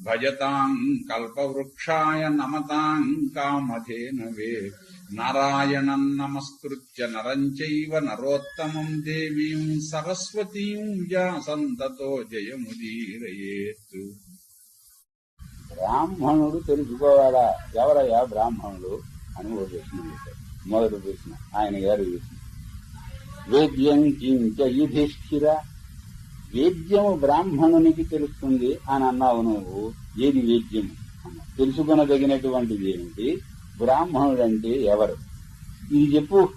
భజతాం కల్పవృక్షాయ నమతాం కామధేనవే నారాయణం నమస్కృత్య నరం చైవ నరోత్తమం దేవీం సరస్వతీం వ్యాసంతతో జయముదీరయేత్ బ్రాహ్మణుడు తెలుసుకోవాలా? ఎవరయ్యా బ్రాహ్మణుడు అని ఓ ప్రశ్న మొదటి ప్రశ్న ఆయన గారు ప్రశ్న వేద్యం కించ యుధిష్ఠిర వేద్యము బ్రాహ్మణునికి తెలుస్తుంది అని అన్నావు నువ్వు. ఏది వేద్యము? అన్నావు. తెలుసుకొనదగినటువంటిది ఏమిటి? బ్రాహ్మణుడు అంటే ఎవరు? ఇది చెప్పు.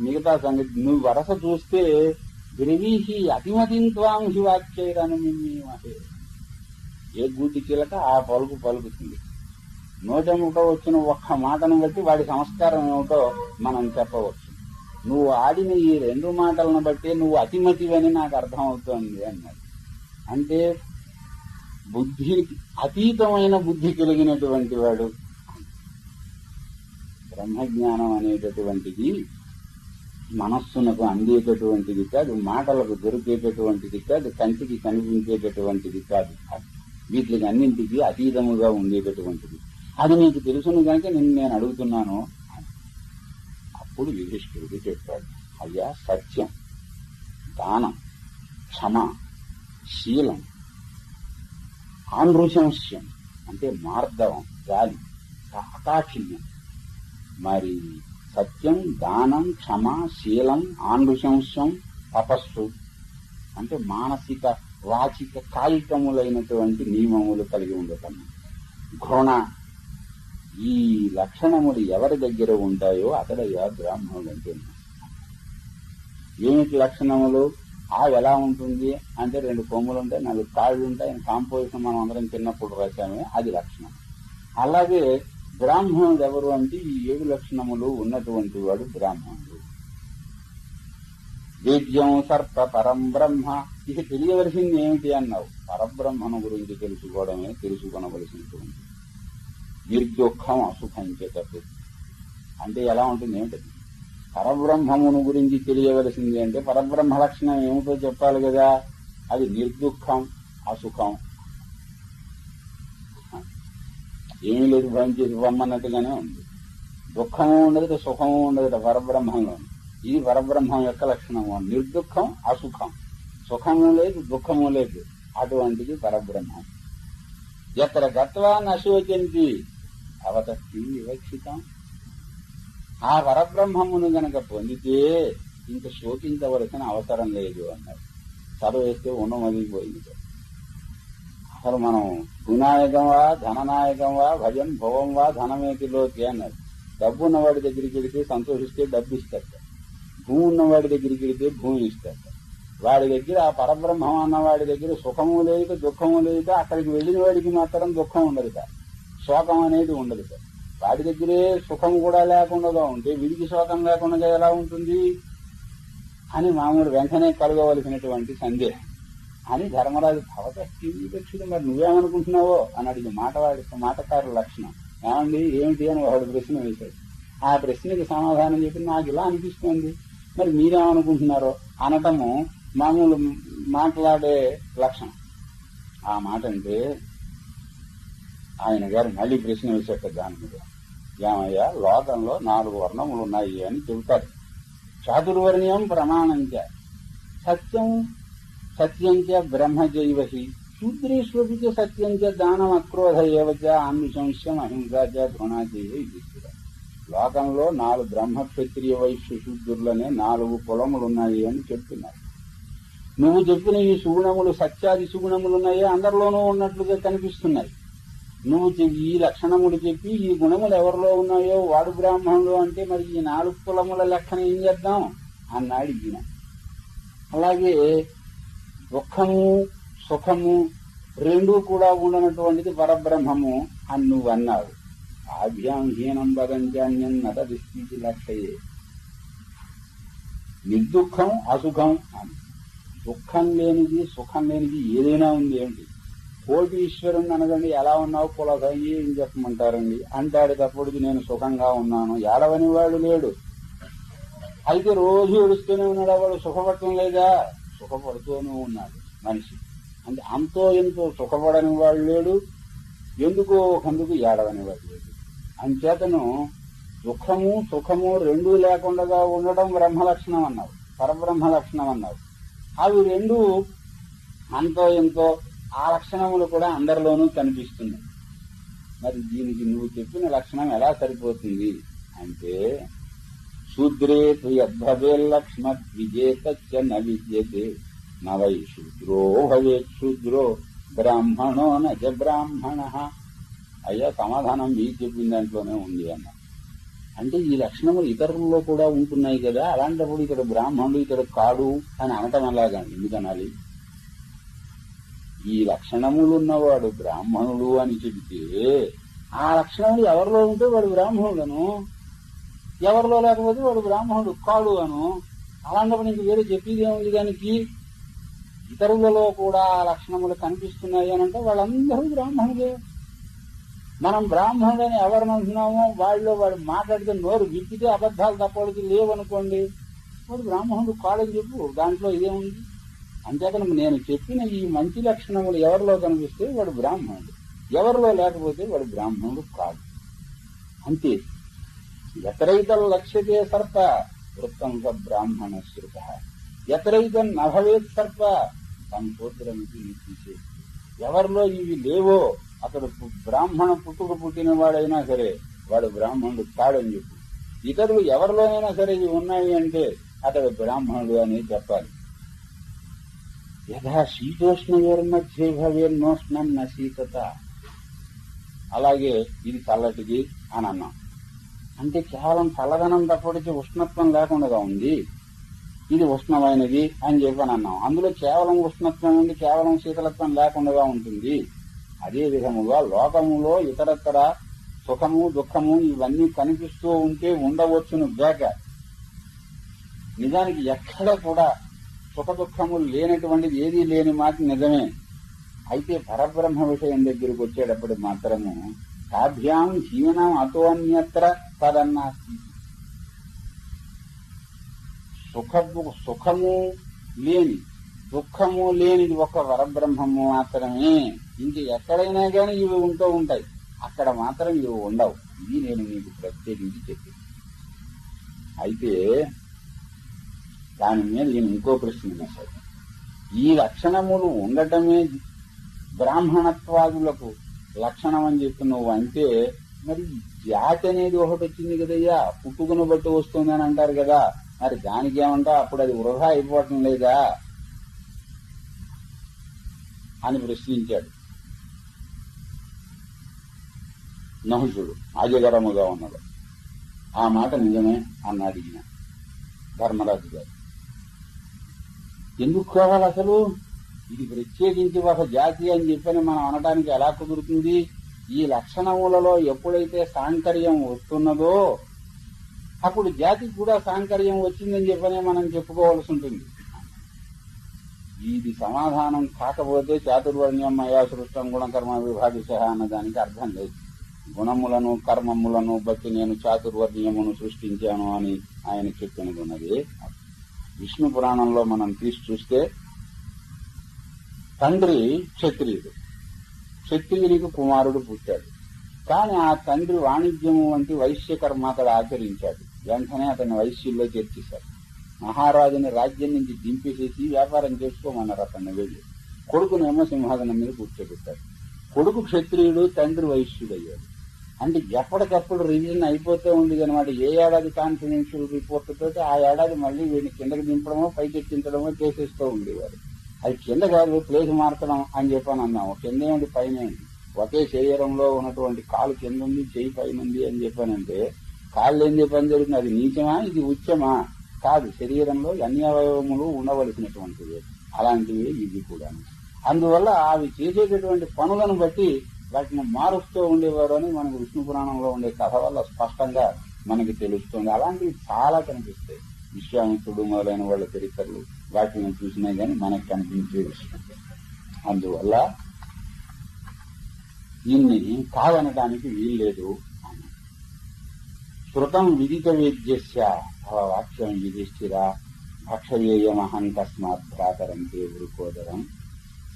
మిగతా సంగతి. నువ్వు వరస చూస్తే బ్రవీహి అతిమతింత్వాంశి వాక్యైరను మహే ఏ గూటి చిలక ఆ పలుకు పలుకుతుంది. నోటెముట వచ్చిన ఒక్క మాటను బట్టి వాడి సంస్కారం ఏమిటో మనం చెప్పవచ్చు. నువ్వు ఆడిన ఈ రెండు మాటలను బట్టి నువ్వు అతిమతివని నాకు అర్థం అవుతోంది అన్నాడు. అంటే బుద్ధి అతీతమైన బుద్ధి కలిగినటువంటి వాడు బ్రహ్మజ్ఞానం అనేటటువంటిది మనస్సునకు అందేటటువంటిది కాదు మాటలకు దొరికేటటువంటిది కాదు కంటికి కనిపించేటటువంటిది కాదు. వీటికి అన్నింటికి అతీతముగా ఉండేటటువంటిది. అది నీకు తెలుసును కనుక నిన్ను నేను అడుగుతున్నాను. అప్పుడు యుధిష్ఠిరుడు చెప్పాడు. అయ్యా సత్యం దానం క్షమ శీలం ఆనృశంస్యం అంటే మార్దవం గాలి అకాఠిన్యం మరి సత్యం దానం క్షమ శీలం ఆనృశంస్యం తపస్సు అంటే మానసిక వాచిక కాయికములైనటువంటి నియమములు కలిగి ఉండటం. ఘృణ ఈ లక్షణములు ఎవరి దగ్గర ఉంటాయో అతడయ్యా బ్రాహ్మణుడు అంటే ఏమిటి లక్షణములు? ఆ ఎలా ఉంటుంది? అంటే రెండు కొమ్ములు ఉంటాయి నాలుగు కాళ్ళు ఉంటాయి కాంపోజిషన్ మనం అందరం చిన్నప్పుడు రాశామే అది లక్షణం. అలాగే బ్రాహ్మణుడు ఎవరు అంటే ఈ ఏడు లక్షణములు ఉన్నటువంటి వాడు బ్రాహ్మణుడు. వేద్యం సర్ప పరం బ్రహ్మ. ఇది తెలియవలసింది ఏమిటి అన్నావు? పరబ్రహ్మను గురించి తెలుసుకోవడమే తెలుసుకొనవలసినటువంటి నిర్దుఃఖం అసుఖం చేతట్టు అంటే ఎలా ఉంటుంది ఏమిటది పరబ్రహ్మమును గురించి తెలియవలసింది అంటే పరబ్రహ్మ లక్షణం ఏమిటో చెప్పాలి కదా అది నిర్దుఃఖం అసుఖం. ఏమీ లేదు భయం బొమ్మన్నట్టుగానే ఉంది. దుఃఖము ఉండదు సుఖము ఉండదు పరబ్రహ్మంలో ఇది పరబ్రహ్మం యొక్క లక్షణము నిర్దుఃఖం అసుఖం. సుఖము లేదు దుఃఖము లేదు. అటువంటిది పరబ్రహ్మం. ఎక్కడ గత్వా నశోచంతి అవతస్తి వివక్షితం. ఆ పరబ్రహ్మమును గనక పొందితే ఇంక శోకించవలసిన అవసరం లేదు అన్నారు వేస్తే ఉన్నమదిపోయింది అసలు మనం గుణాయకం వా ధననాయకం వా భజన్ భవం వా ధనమేతిలోకి అన్నారు డబ్బు ఉన్నవాడి దగ్గరికి వెళితే సంతోషిస్తే డబ్బు ఇస్తారు భూమి ఉన్నవాడి దగ్గరికి వెళితే భూమి ఇస్తారు వాడి దగ్గర ఆ పరబ్రహ్మం అన్న వాడి దగ్గర సుఖము లేదు దుఃఖము లేదు. అక్కడికి వెళ్ళిన వాడికి మాత్రం దుఃఖం ఉండదు శోకం అనేది ఉండదు సార్ వాడి దగ్గరే సుఖం కూడా లేకుండా ఉంటే వీడికి శోకం లేకుండా ఎలా ఉంటుంది? అని మామూలు వెంటనే కలగవలసినటువంటి సందేహం. అని ధర్మరాజు భవతక్షుడు మరి నువ్వేమనుకుంటున్నావో? అని అడిగి మాటవాడి మాటకారు లక్షణం. ఏమండి? ఏమిటి? అని వాడు ప్రశ్న వేశాడు. ఆ ప్రశ్నకి సమాధానం చెప్పి నాకు ఇలా అనిపిస్తుంది. మరి మీరేమనుకుంటున్నారో? అనటము మామూలు మాట్లాడే లక్షణం. ఆ మాట అంటే ఆయన గారు మళ్ళీ ప్రశ్న వేసేట దాని మీద. ఏమయ్యా లోకంలో నాలుగు వర్ణములు ఉన్నాయి అని చెబుతారు. చాతుర్వర్ణ్యం ప్రమాణంచ. సత్యం సత్యంచ బ్రహ్మజైవహి. శూద్రేష్వపి సత్యంచ దానం అక్రోధ ఏవచ ఆన్విశంస్యం అహింస చ ధృణాచేయ లోకంలో నాలుగు బ్రహ్మ క్షత్రియ వైశ్య శూద్రులనే నాలుగు కులములున్నాయి అని చెప్తున్నారు. నువ్వు చెప్పిన ఈ సుగుణములు సత్యాది సుగుణములు ఉన్నాయే అందరిలోనూ ఉన్నట్లుగా కనిపిస్తున్నాయి. నువ్వు ఈ లక్షణములు చెప్పి ఈ గుణములు ఎవరిలో ఉన్నాయో వాడు బ్రాహ్మణుడు అంటే మరి ఈ నాలుగు కులముల లెక్కన ఏం చేద్దాం? అన్నాడు ఈయన అలాగే దుఃఖము సుఖము రెండూ కూడా ఉండనటువంటిది పరబ్రహ్మము అని నువ్వు అన్నావు. ఆభ్యాం హీనం వదంజాన్యం నతదిస్థితి లక్షయే. నిర్దుఖం అసుఖం అని. దుఃఖం లేనిది సుఖం లేనిది ఏదైనా ఉంది ఏమిటి కోటీశ్వరుని అనగండి ఎలా ఉన్నావు కులక ఏం చెప్పమంటారండి? అంటాడు తప్పటికి నేను సుఖంగా ఉన్నాను. ఏడవని వాడు లేడు. అయితే రోజు ఏడుస్తూనే ఉన్నాడు వాడు? సుఖపడటం లేదా? సుఖపడుతూనే ఉన్నాడు మనిషి. అంటే అంతో ఎంతో సుఖపడని వాడు లేడు. ఎందుకో ఒకందుకు ఏడవని వాడు లేడు. అంచేతను దుఃఖము సుఖము రెండూ లేకుండా ఉండడం బ్రహ్మ లక్షణం అన్నావు పరబ్రహ్మ లక్షణం అన్నావు అవి రెండు అంతో ఎంతో ఆ లక్షణములు కూడా అందరిలోనూ కనిపిస్తున్నాయి మరి దీనికి నువ్వు చెప్పిన లక్షణం ఎలా సరిపోతుంది అంటే శూద్రే తు యద్భవేల్లక్ష్మ విజేత న విద్యతే నవై శూద్రో భవేత్ శూద్రో బ్రాహ్మణో నజ బ్రాహ్మణ. అయ్యా సమాధానం మీకు చెప్పిన దాంట్లోనే ఉంది అన్న. అంటే ఈ లక్షణములు ఇతరుల్లో కూడా ఉంటున్నాయి కదా అలాంటప్పుడు ఇక్కడ బ్రాహ్మణుడు ఇక్కడ కాడు అని అనటం అలాగా ఎందుకనాలి? ఈ లక్షణములు ఉన్నవాడు బ్రాహ్మణుడు అని చెబితే ఆ లక్షణములు ఎవరిలో ఉంటే వాడు బ్రాహ్మణుడను? ఎవరిలో లేకపోతే వాడు బ్రాహ్మణుడు కాడు అను అలాంటప్పుడు ఇంక వేరే చెప్పేది ఏముంది దానికి? ఇతరులలో కూడా ఆ లక్షణములు కనిపిస్తున్నాయి అని అంటే వాళ్ళందరూ బ్రాహ్మణులే. మనం బ్రాహ్మణుడని ఎవరిని అంటున్నామో వాళ్ళలో వాడు మాట్లాడితే నోరు విప్పితే అబద్ధాలు తప్పటికి లేవనుకోండి. వాడు బ్రాహ్మణుడు కాడని చెప్పు దాంట్లో ఇదేముంది? అంతేకాని నేను చెప్పిన ఈ మంచి లక్షణములు ఎవరిలో కనిపిస్తే వాడు బ్రాహ్మణుడు. ఎవరిలో లేకపోతే వాడు బ్రాహ్మణుడు కాదు అంతే. ఎతరైత లక్ష్యతే సర్ప వృత్తం బ్రాహ్మణ శృత. ఎతరైత నభవేత్ సర్ప సంపోత్రమితి తీసే ఎవరిలో ఇవి లేవో అతడు బ్రాహ్మణ పుట్టుకు పుట్టిన వాడైనా సరే వాడు బ్రాహ్మణుడు కాడని చెప్పు. ఇతరులు ఎవరిలోనైనా సరే ఇవి ఉన్నాయి అంటే అతడు బ్రాహ్మణుడు అని చెప్పాలి. యథా శీతోష్ణయోర్మధ్యే భవేర్నోష్ణం నశీతత అలాగే ఇది చల్లటిది అని అన్నాం. అంటే కేవలం చల్లదనం తప్పటికి ఉష్ణత్వం లేకుండా ఉంది. ఇది ఉష్ణమైనది అని చెప్పని అన్నాం. అందులో కేవలం ఉష్ణత్వం ఉంది కేవలం శీతలత్వం లేకుండా ఉంటుంది. అదే విధముగా లోకములో ఇతరత్ర సుఖము దుఃఖము ఇవన్నీ కనిపిస్తూ ఉంటే ఉండవచ్చును గాక. నిజానికి ఎక్కడ కూడా సుఖ దుఃఖములు లేనటువంటిది ఏదీ లేని మాట నిజమే. అయితే పరబ్రహ్మ విషయం దగ్గరికి వచ్చేటప్పుడు మాత్రము సాధ్యాం హీనం అతో అన్యత్ర తదన్నాస్తి. సుఖ సుఖము లేని దుఃఖము లేనిది ఒక పరబ్రహ్మము మాత్రమే. ఇంక ఎక్కడైనా కానీ ఇవి ఉంటూ ఉంటాయి. అక్కడ మాత్రం ఇవి ఉండవు. ఇది నేను మీకు ప్రత్యేకించి చెప్పింది. అయితే దాని మీద నేను ఇంకో ప్రశ్న వేశాను ఈ లక్షణములు ఉండటమే బ్రాహ్మణత్వాదులకు లక్షణం అని చెప్పి నువ్వు అంటే మరి జాతి అనేది ఒకటి వచ్చింది కదయ్యా. పుట్టుకుని బట్టి వస్తుందని అంటారు కదా. మరి దానికి ఏమంటా అప్పుడు అది వృధా అయిపోవటం లేదా? అని ప్రశ్నించాడు. నహుషుడు అజగరముగా ఉన్నాడు ఆ మాట నిజమే అన్న అడిగిన ధర్మరాజు గారు. ఎందుకు కావాలి అసలు? ఇది ప్రత్యేకించి ఒక జాతి అని చెప్పని మనం అనడానికి ఎలా కుదురుతుంది? ఈ లక్షణములలో ఎప్పుడైతే సాంకర్యం వస్తున్నదో అప్పుడు జాతికి కూడా సాంకర్యం వచ్చిందని చెప్పనే మనం చెప్పుకోవాల్సి ఉంటుంది. ఇది సమాధానం కాకపోతే చాతుర్వర్ణ్యం మయా సృష్టం గుణకర్మ విభాగిష అన్న దానికి అర్థం లేదు. గుణములను కర్మములను బట్టి నేను చాతుర్వర్ణీయమును సృష్టించాను అని ఆయన చెప్పినది ఉన్నది విష్ణు పురాణంలో మనం తీసి చూస్తే తండ్రి క్షత్రియుడు. క్షత్రియునికి కుమారుడు పుట్టాడు. కానీ ఆ తండ్రి వాణిజ్యము వంటి వైశ్య కర్మ అతడు ఆచరించాడు. వెంటనే అతన్ని వైశ్యుల్లో చేర్చేశారు మహారాజుని రాజ్యం నుంచి దింపేసేసి వ్యాపారం చేసుకోమన్నారు అతన్ని వెళ్ళి. కొడుకునేమో సింహాసనం మీద కూర్చోబెట్టాడు. కొడుకు క్షత్రియుడు తండ్రి వైశ్యుడు అయ్యాడు అంటే ఎప్పటికప్పుడు రివిజన్ అయిపోతూ ఉంది అనమాట ఏ ఏడాది కాన్ఫిడెన్షియల్ రిపోర్ట్ తోటి ఆ ఏడాది మళ్ళీ వీడిని కిందకి దింపడమో పైకి ఎక్కించడమో చేసేస్తూ ఉండేవారు. అది కింద కాదు ప్లేస్ మార్చడం అని చెప్పని అన్నాము కింద ఏంటి పైన ఒకే శరీరంలో ఉన్నటువంటి కాలు కింద ఉంది చేయి పైన ఉంది అని చెప్పానంటే కాళ్ళు ఏం చెప్పని జరుగుతుంది. అది నీచమా? ఇది ఉచ్చమా? కాదు శరీరంలో అన్ని అవయవములు ఉండవలసినటువంటివి. అలాంటివి ఇది కూడా అందువల్ల అవి చేసేటటువంటి పనులను బట్టి వాటిని మారుస్తూ ఉండేవారు అని మనకు విష్ణు పురాణంలో ఉండే కథ వల్ల స్పష్టంగా మనకి తెలుస్తుంది. అలాంటివి చాలా కనిపిస్తాయి. విశ్వామిత్రుడు మొదలైన వాళ్ళ చరిత్రలు వాటిని చూసినా కానీ మనకు కనిపించే విషయం. అందువల్ల దీన్ని కాదనడానికి వీల్లేదు అని. శృతం విదిత వేద్యస్య వాక్యం యుధిష్ఠిర భక్షయేయమహం తస్మాత్ భ్రాతరంతే వృకోదరం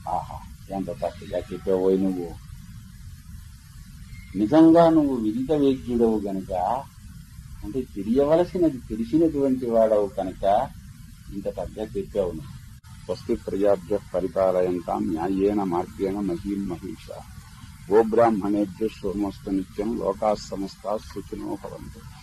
ఆహా ఎంత చక్కగా చెప్పేవోయ్ నువ్వు. నిజంగా నువ్వు విదిత వేద్యుడవు గనక అంటే తెలియవలసినది తెలిసినటువంటి వాడవు కనుక ఇంత పెద్ద చెప్పావు నువ్వు. స్వస్తి ప్రజాభ్య పరిపాలయంతాం న్యాయేన మార్గేణ మహీం మహిష. గోబ్రాహ్మణేభ్య సోమస్తు నిత్యం లోకా సమస్త సుఖినో భవంతు.